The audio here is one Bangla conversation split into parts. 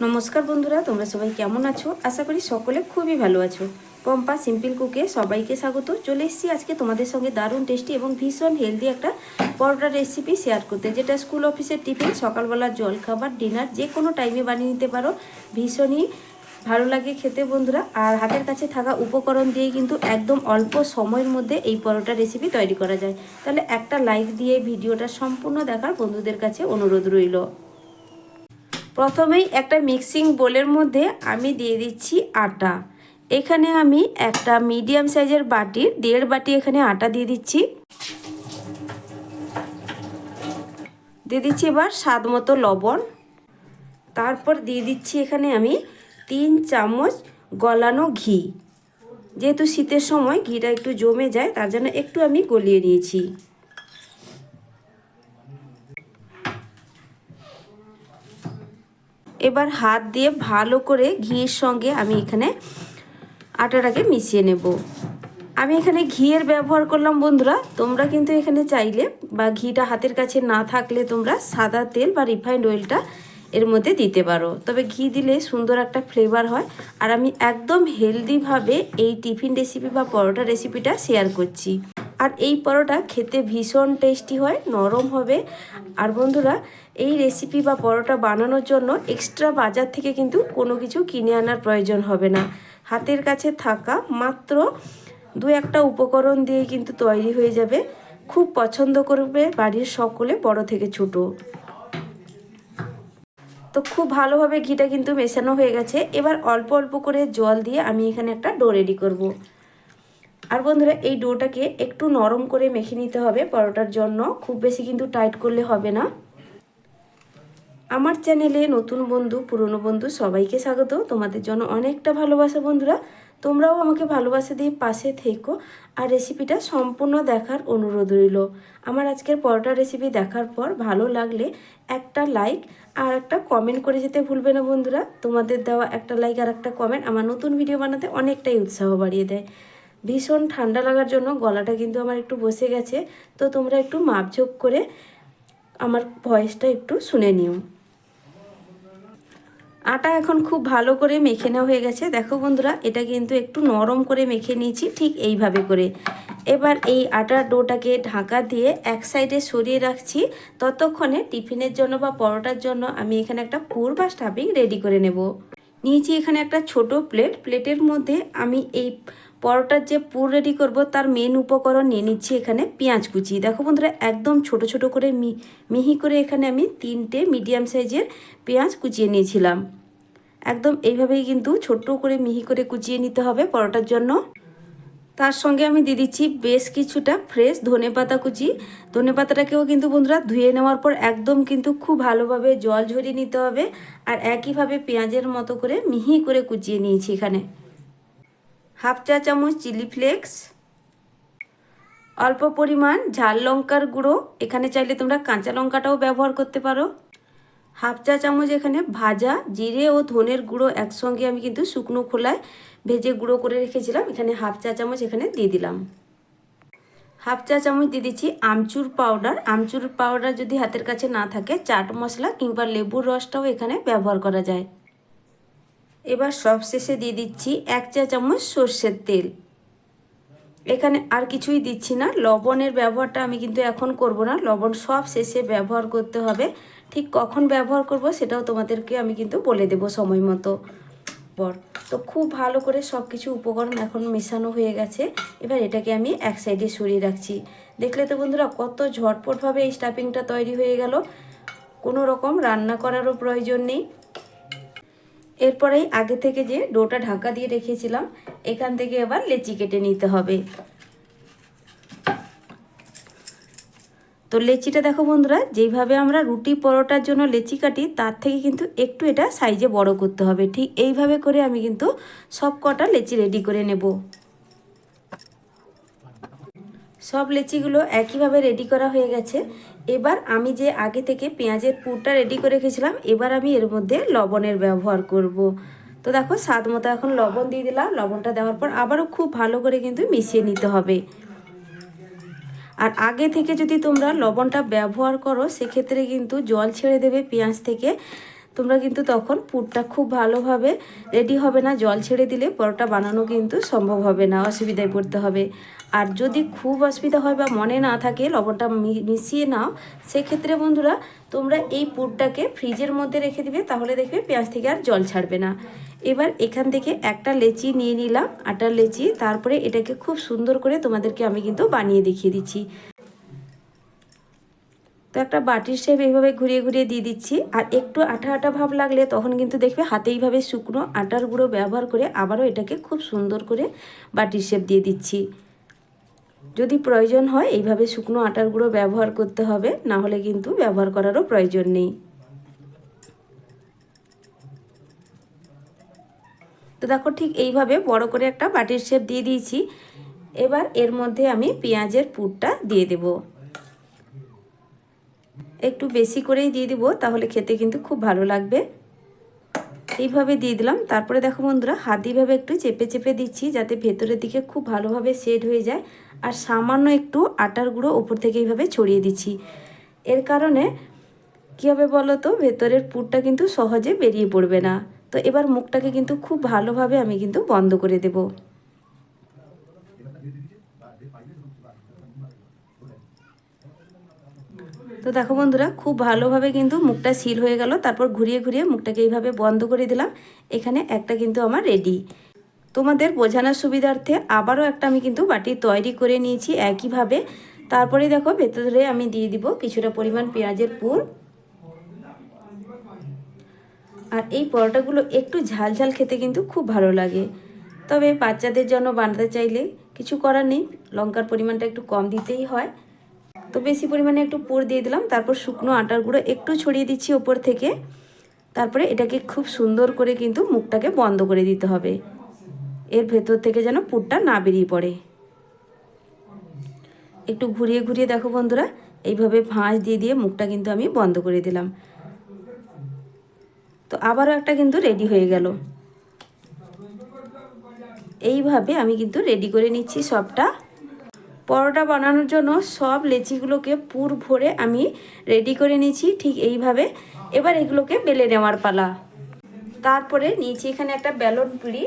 নমস্কার বন্ধুরা, তোমরা সবাই কেমন আছো? আশা করি সকলে খুবই ভালো আছো। পম্পা সিম্পল কুকে সবাইকে স্বাগত। চলে এসেছি আজকে তোমাদের সঙ্গে দারুণ টেস্টি এবং ভীষণ হেলদি একটা পরোটা রেসিপি শেয়ার করতে, যেটা স্কুল অফিসের টিফিন সকালবেলা জল খাবার ডিনার যে কোনো টাইমে বানিয়ে নিতে পারো। ভীষণই ভালো লাগে খেতে বন্ধুরা। আর হাতের কাছে থাকা উপকরণ দিয়ে কিন্তু একদম অল্প সময়ের মধ্যে এই পরোটা রেসিপি তৈরি করা যায়। তাহলে একটা লাইক দিয়ে ভিডিওটা সম্পূর্ণ দেখার বন্ধুদের কাছে অনুরোধ রইল। প্রথমেই একটা মিক্সিং বোলের মধ্যে আমি দিয়ে দিচ্ছি আটা। এখানে আমি একটা মিডিয়াম সাইজের বাটির দেড় বাটি এখানে আটা দিয়ে দিচ্ছি। দিয়ে দিচ্ছি এবার স্বাদ মতো লবণ। তারপর দিয়ে দিচ্ছি এখানে আমি তিন চামচ গলানো ঘি। যেহেতু শীতের সময় ঘিটা একটু জমে যায়, তার জন্য একটু আমি গলিয়ে নিয়েছি। এবার হাত দিয়ে ভালো করে ঘিয়ের সঙ্গে আমি এখানে আটাটাকে মিশিয়ে নেব। আমি এখানে ঘিয়ের ব্যবহার করলাম বন্ধুরা, তোমরা কিন্তু এখানে চাইলে বা ঘিটা হাতের কাছে না থাকলে তোমরা সাদা তেল বা রিফাইন্ড অয়েলটা এর মধ্যে দিতে পারো। তবে ঘি দিলে সুন্দর একটা ফ্লেভার হয়। আর আমি একদম হেলদিভাবে এই টিফিন রেসিপি বা পরোটা রেসিপিটা শেয়ার করছি। আর এই পরোটা খেতে ভীষণ টেস্টি হয়, নরম হবে। আর বন্ধুরা, এই রেসিপি বা পরোটা বানানোর জন্য এক্সট্রা বাজার থেকে কিন্তু কোনো কিছু কিনে আনার প্রয়োজন হবে না। হাতের কাছে থাকা মাত্র দু একটা উপকরণ দিয়ে কিন্তু তৈরি হয়ে যাবে। খুব পছন্দ করবে বাড়ির সকলে, বড় থেকে ছোট। তো খুব ভালোভাবে ঘিটা কিন্তু মেশানো হয়ে গেছে। এবার অল্প অল্প করে জল দিয়ে আমি এখানে একটা ডো রেডি করব। আর বন্ধুরা, এই ডোটাকে একটু নরম করে মেখে নিতে হবে পরোটার জন্য। খুব বেশি কিন্তু টাইট করলে হবে না। আমার চ্যানেলে নতুন বন্ধু, পুরনো বন্ধু সবাইকে স্বাগত। তোমাদের জন্য অনেকটা ভালোবাসা বন্ধুরা। তোমরাও আমাকে ভালোবাসা দিয়ে পাশে থেকো আর রেসিপিটা সম্পূর্ণ দেখার অনুরোধ রইল। আমার আজকের পরোটা রেসিপি দেখার পর ভালো লাগলে একটা লাইক আর একটা কমেন্ট করে যেতে ভুলবে না বন্ধুরা। তোমাদের দেওয়া একটা লাইক আর একটা কমেন্ট আমার নতুন ভিডিও বানাতে অনেকটাই উৎসাহ বাড়িয়ে দেয়। ভীষণ ঠান্ডা লাগার জন্য গলাটা কিন্তু আমার একটু বসে গেছে। তো তোমরা একটু মাপঝোক করে আমার ভয়েসটা একটু শুনে নিও। আটা এখন খুব ভালো করে মেখে নেওয়া হয়ে গেছে। দেখো বন্ধুরা, এটা কিন্তু একটু নরম করে মেখে নিয়েছি, ঠিক এইভাবে করে। এবার এই আটার ডোটাকে ঢাকা দিয়ে এক সাইডে সরিয়ে রাখছি। ততক্ষণে টিফিনের জন্য বা পরোটার জন্য আমি এখানে একটা পুর বা স্টাফিং রেডি করে নেব। নিয়েছি এখানে একটা ছোট প্লেট। প্লেটের মধ্যে আমি এই পরোটার যে পুর রেডি করব, তার মেন উপকরণ নিয়ে নিচ্ছি এখানে পেঁয়াজ কুচি। দেখো বন্ধুরা, একদম ছোট ছোট করে মিহি করে এখানে আমি তিনটে মিডিয়াম সাইজের পেঁয়াজ কুচিয়ে নিয়েছিলাম। একদম এইভাবেই কিন্তু ছোট্ট করে মিহি করে কুচিয়ে নিতে হবে পরোটার জন্য। তার সঙ্গে আমি দিয়ে দিচ্ছি বেশ কিছুটা ফ্রেশ ধনে পাতা কুচি। ধনে পাতাটাকেও কিন্তু বন্ধুরা ধুয়ে নেওয়ার পর একদম কিন্তু খুব ভালোভাবে জল ঝরিয়ে নিতে হবে। আর একইভাবে পেঁয়াজের মতো করে মিহি করে কুচিয়ে নিয়েছি এখানে। হাফ চা চামচ চিলি ফ্লেক্স, অল্প পরিমাণ ঝাল লঙ্কার গুঁড়ো, এখানে চাইলে তোমরা কাঁচা লঙ্কাটাও ব্যবহার করতে পারো। হাফ চা চামচ এখানে ভাজা জিরে ও ধনের গুঁড়ো একসঙ্গে আমি কিন্তু শুকনো খোলায় ভেজে গুঁড়ো করে রেখেছিলাম, এখানে হাফ চা চামচ এখানে দিয়ে দিলাম। হাফ চা চামচ দিয়ে দিচ্ছি আমচুর পাউডার। আমচুর পাউডার যদি হাতের কাছে না থাকে, চাট মশলা কিংবা লেবুর রসটাও এখানে ব্যবহার করা যায়। এবার সব শেষে দিয়ে দিচ্ছি এক চা চামচ সর্ষের তেল। এখানে আর কিছুই দিচ্ছি না। লবণের ব্যবহারটা আমি কিন্তু এখন করব না। লবণ সব শেষে ব্যবহার করতে হবে। ঠিক কখন ব্যবহার করব সেটাও তোমাদেরকে আমি কিন্তু বলে দেব সময় মতো। পর তো খুব ভালো করে সব কিছু উপকরণ এখন মেশানো হয়ে গেছে। এবার এটাকে আমি এক সাইডে সরিয়ে রাখছি। দেখলে তো বন্ধুরা কত ঝটপটভাবে এই স্টাফিংটা তৈরি হয়ে গেল। কোনো রকম রান্না করারও প্রয়োজন নেই। এরপরেই আগে থেকে যে ডোটা ঢাকা দিয়ে রেখেছিলাম, এখান থেকে এবার লেচি কেটে নিতে হবে। তো লেচিটা দেখো বন্ধুরা, যেইভাবে আমরা রুটি পরোটার জন্য লেচি কাটি, তার থেকে কিন্তু একটু এটা সাইজে বড় করতে হবে। ঠিক এইভাবে করে আমি কিন্তু সব কটা লেচি রেডি করে নেব। সব লেচিগুলো একইভাবে রেডি করা হয়ে গেছে। এবার আমি যে আগে থেকে পেঁয়াজের পুরটা রেডি করে রেখেছিলাম, এবার আমি এর মধ্যে লবণের ব্যবহার করব। তো দেখো, স্বাদ মতো এখন লবণ দিয়ে দিলাম। লবণটা দেওয়ার পর আবারও খুব ভালো করে কিন্তু মিশিয়ে নিতে হবে। আর আগে থেকে যদি তোমরা লবণটা ব্যবহার করো, সেক্ষেত্রে কিন্তু জল ছেড়ে দেবে পেঁয়াজ থেকে। তোমরা কিন্তু তখন পুরটা খুব ভালোভাবে রেডি হবে না। জল ছেড়ে দিলে পরোটা বানানো কিন্তু সম্ভব হবে না, অসুবিধায় পড়তে হবে। আর যদি খুব অসুবিধা হয় বা মনে না থাকে, লবণটা মিশিয়ে নাও, সেক্ষেত্রে বন্ধুরা তোমরা এই পুরটাকে ফ্রিজের মধ্যে রেখে দিবে, তাহলে দেখবে পেঁয়াজ থেকে আর জল ছাড়বে না। এবার এখান থেকে একটা লেচি নিয়ে নিলাম আটার লেচি, তারপরে এটাকে খুব সুন্দর করে তোমাদেরকে আমি কিন্তু বানিয়ে দেখিয়ে দিচ্ছি। তো একটা বাটির শেপ এইভাবে ঘুরিয়ে ঘুরিয়ে দিয়ে দিচ্ছি। আর একটু আঠা আঠা ভাব লাগলে তখন কিন্তু দেখবে হাতে এইভাবে শুকনো আটার গুঁড়ো ব্যবহার করে আবারও এটাকে খুব সুন্দর করে বাটির শেপ দিয়ে দিচ্ছি। যদি প্রয়োজন হয় এইভাবে শুকনো আটার গুঁড়ো ব্যবহার করতে হবে, না হলে কিন্তু ব্যবহার করারও প্রয়োজন নেই। তো দেখো ঠিক এইভাবে বড় করে একটা বাটির শেপ দিয়ে দিয়েছি। এবার এর মধ্যে আমি পেঁয়াজের পুরটা দিয়ে দেব। একটু বেশি করেই দিয়ে দিব, তাহলে খেতে কিন্তু খুব ভালো লাগবে। এইভাবে দিয়ে দিলাম। তারপরে দেখো বন্ধুরা, হাত একটু চেপে চেপে দিচ্ছি যাতে ভেতরের দিকে খুব ভালোভাবে সেট হয়ে যায়। আর সামান্য একটু আটার গুঁড়ো ওপর থেকে এইভাবে ছড়িয়ে দিচ্ছি। এর কারণে কী হবে বলো তো, ভেতরের পুরটা কিন্তু সহজে বেরিয়ে পড়বে না। তো এবার মুখটাকে কিন্তু খুব ভালোভাবে আমি কিন্তু বন্ধ করে দেব। তো দেখো বন্ধুরা, খুব ভালোভাবে কিন্তু মুখটা সিল হয়ে গেল। তারপর ঘুরিয়ে ঘুরিয়ে মুখটাকে এইভাবে বন্ধ করে দিলাম। এখানে একটা কিন্তু আমার রেডি তোমাদের বোঝানোর সুবিধার্থে আবারও একটা আমি কিন্তু বাটি তৈরি করে নিয়েছি একইভাবে। তারপরে দেখো ভেতরে আমি দিয়ে দিব কিছুটা পরিমাণ পেঁয়াজের পুর। আর এই পরোটাগুলো একটু ঝাল ঝাল খেতে কিন্তু খুব ভালো লাগে। তবে বাচ্চাদের জন্য বানাতে চাইলে কিছু করার নেই। লঙ্কার পরিমাণটা একটু কম দিতেই হয়। তো বেশি পরিমাণে একটু পুর দিয়ে দিলাম, তারপর শুকনো আটার গুঁড়ো একটু ছড়িয়ে দিচ্ছি ওপর থেকে। তারপরে এটাকে খুব সুন্দর করে কিন্তু মুখটাকে বন্ধ করে দিতে হবে। এর ভেতর থেকে যেন পুরটা না বেরিয়ে পড়ে। একটু ঘুরিয়ে ঘুরিয়ে দেখো বন্ধুরা, এইভাবে ভাঁজ দিয়ে দিয়ে মুখটা কিন্তু আমি বন্ধ করে দিলাম। তো আবারও একটা কিন্তু রেডি হয়ে গেল। এইভাবে আমি কিন্তু রেডি করে নিচ্ছি সবটা। পরোটা বানানোর জন্য সব লেচিগুলোকে পুর ভরে আমি রেডি করে নিয়েছি, ঠিক এইভাবে। এবার এগুলোকে বেলে নেওয়ার পালা। তারপরে নিচে এখানে একটা বেলন পিড়ি।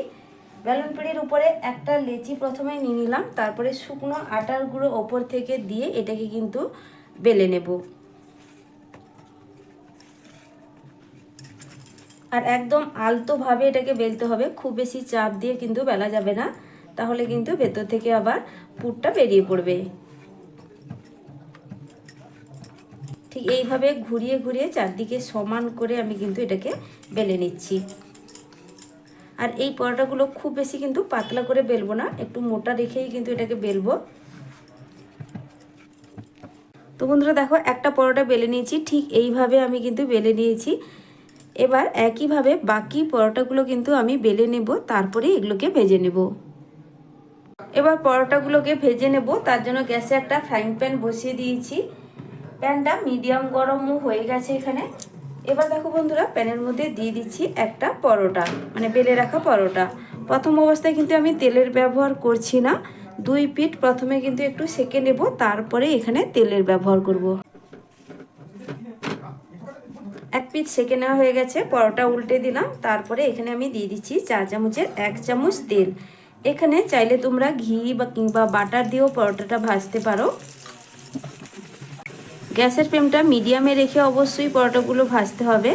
বেলন পিড়ির উপরে একটা লেচি প্রথমে নিয়ে নিলাম, তারপরে শুকনো আটার গুঁড়ো ওপর থেকে দিয়ে এটাকে কিন্তু বেলে নেব। আর একদম আলতোভাবে এটাকে বেলতে হবে, খুব বেশি চাপ দিয়ে কিন্তু বেলা যাবে না। তাহলে কিন্তু ভেতর থেকে আবার পুরটা বেরিয়ে পড়বে। ঠিক এইভাবে ঘুরিয়ে ঘুরিয়ে চারদিকে সমান করে আমি কিন্তু এটাকে বেলে নিচ্ছি। আর এই পরোটাগুলো খুব বেশি কিন্তু পাতলা করে বেলবো না, একটু মোটা রেখেই কিন্তু এটাকে বেলবো। তো বন্ধুরা দেখো, একটা পরোটা বেলে নিয়েছি, ঠিক এইভাবে আমি কিন্তু বেলে নিয়েছি। এবার একইভাবে বাকি পরোটাগুলো কিন্তু আমি বেলে নেব, তারপরে এগুলোকে ভেজে নেব। এবার পরোটাগুলোকে ভেজে নেব। তার জন্য গ্যাসে একটা ফ্রাইং প্যান বসিয়ে দিয়েছি। প্যানটা মিডিয়াম গরমও হয়ে গেছে এখানে। এবার দেখো বন্ধুরা, প্যানের মধ্যে দিয়ে দিচ্ছি একটা পরোটা মানে বেলে রাখা পরোটা। প্রথম অবস্থায় কিন্তু আমি তেলের ব্যবহার করছি না। দুই পিঠ প্রথমে কিন্তু একটু সেকে নেব, তারপরে এখানে তেলের ব্যবহার করব। এক পিট সেকে নেওয়া হয়ে গেছে, পরোটা উল্টে দিলাম। তারপরে এখানে আমি দিয়ে দিচ্ছি চা চামচের এক চামচ তেল। এখানে চাইলে তোমরা ঘি বা কিংবা বাটার দিয়েও পরোটাটা ভাজতে পারো। গ্যাসের ফ্লেমটা মিডিয়ামে রেখে অবশ্যই পরোটাগুলো ভাজতে হবে।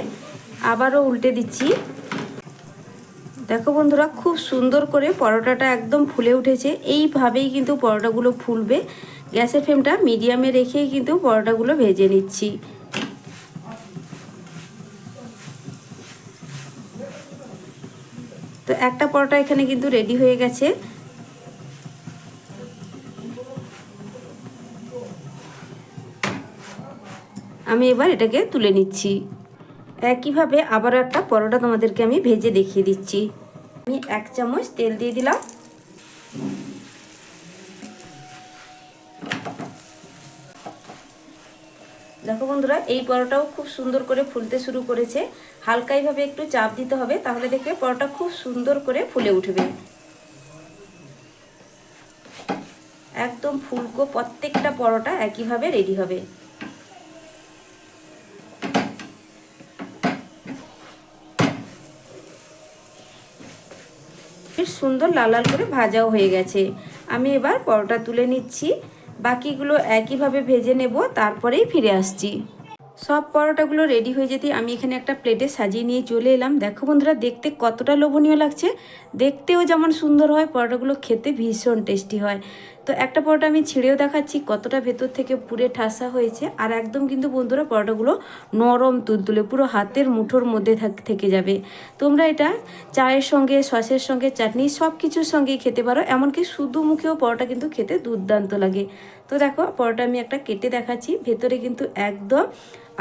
আবারও উল্টে দিচ্ছি। দেখো বন্ধুরা, খুব সুন্দর করে পরোটাটা একদম ফুলে উঠেছে। এইভাবেই কিন্তু পরোটাগুলো ফুলবে। গ্যাসের ফ্লেমটা মিডিয়ামে রেখেই কিন্তু পরোটাগুলো ভেজে নিচ্ছি। একটা পরোটা এখানে কিন্তু রেডি হয়ে গেছে। আমি এবার এটাকে তুলে নিচ্ছি। একইভাবে আবারও একটা পরোটা তোমাদেরকে আমি ভেজে দেখিয়ে দিচ্ছি। আমি এক চামচ তেল দিয়ে দিলাম। এই পরোটাও খুব সুন্দর করে ফুলতে শুরু করেছে। হালকাইভাবে একটু চাপ দিতে হবে, তাহলে দেখবে পরোটা খুব সুন্দর করে ফুলে উঠবে। একদম ফুলকো প্রত্যেকটা পরোটা একইভাবে রেডি হবে। বেশ সুন্দর লাল লাল করে ভাজাও হয়ে গেছে। আমি এবার পরোটা তুলে নিচ্ছি। বাকিগুলো একইভাবে ভেজে নেব, তারপরেই ফিরে আসছি। সব পরোটাগুলো রেডি হয়ে যেতে আমি এখানে একটা প্লেটে সাজিয়ে নিয়ে চলে এলাম। দেখো বন্ধুরা, দেখতে কতটা লোভনীয় লাগছে। দেখতেও যেমন সুন্দর হয়, পরোটাগুলো খেতে ভীষণ টেস্টি হয়। তো একটা পরোটা আমি ছিঁড়েও দেখাচ্ছি, কতটা ভেতর থেকে পুরে ঠাসা হয়েছে। আর একদম কিন্তু বন্ধুরা, পরোটাগুলো নরম তুলতুলে, পুরো হাতের মুঠোর মধ্যে থাক- যাবে। তোমরা এটা চায়ের সঙ্গে, সসের সঙ্গে, চাটনি সব কিছুর সঙ্গেই খেতে পারো। এমনকি শুধু মুখেও পরোটা কিন্তু খেতে দুর্দান্ত লাগে। তো দেখো, পরোটা আমি একটা কেটে দেখাচ্ছি। ভেতরে কিন্তু একদম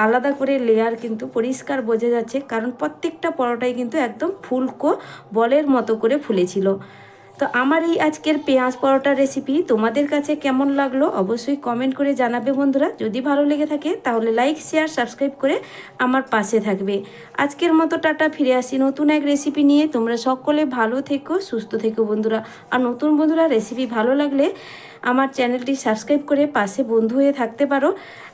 আলাদা করে লেয়ার কিন্তু পরিষ্কার বোঝা যাচ্ছে, কারণ প্রত্যেকটা পরোটাই কিন্তু একদম ফুলকো বলের মতো করে ফুলেছিল। তো আমার এই আজকের পেঁয়াজ পরোটা রেসিপি তোমাদের কাছে কেমন লাগল অবশ্যই কমেন্ট করে জানাবে বন্ধুরা। যদি ভালো লেগে থাকে, তাহলে লাইক শেয়ার সাবস্ক্রাইব করে আমার পাশে থাকবে। আজকের মতো টাটা, ফিরে আসি নতুন এক রেসিপি নিয়ে। তোমরা সকলে ভালো থেকো, সুস্থ থেকো বন্ধুরা। আর নতুন বন্ধুরা রেসিপি ভালো লাগলে আমার চ্যানেলটি সাবস্ক্রাইব করে পাশে বন্ধু হয়ে থাকতে পারো।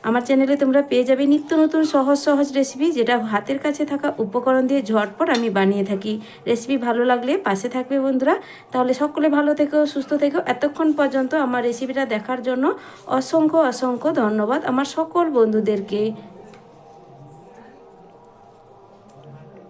আমার চ্যানেলে তোমরা পেয়ে যাবে নিত্য নতুন সহজ সহজ রেসিপি যেটা হাতের কাছে থাকা উপকরণ দিয়ে ঝটপট আমি বানিয়ে থাকি। রেসিপি ভালো লাগলে পাশে থাকবে বন্ধুরা। তাহলে সকলে ভালো থেকো, সুস্থ থেকো। এতক্ষণ পর্যন্ত আমার রেসিপিটা দেখার জন্য অসংখ্য অসংখ্য ধন্যবাদ আমার সকল বন্ধুদেরকে।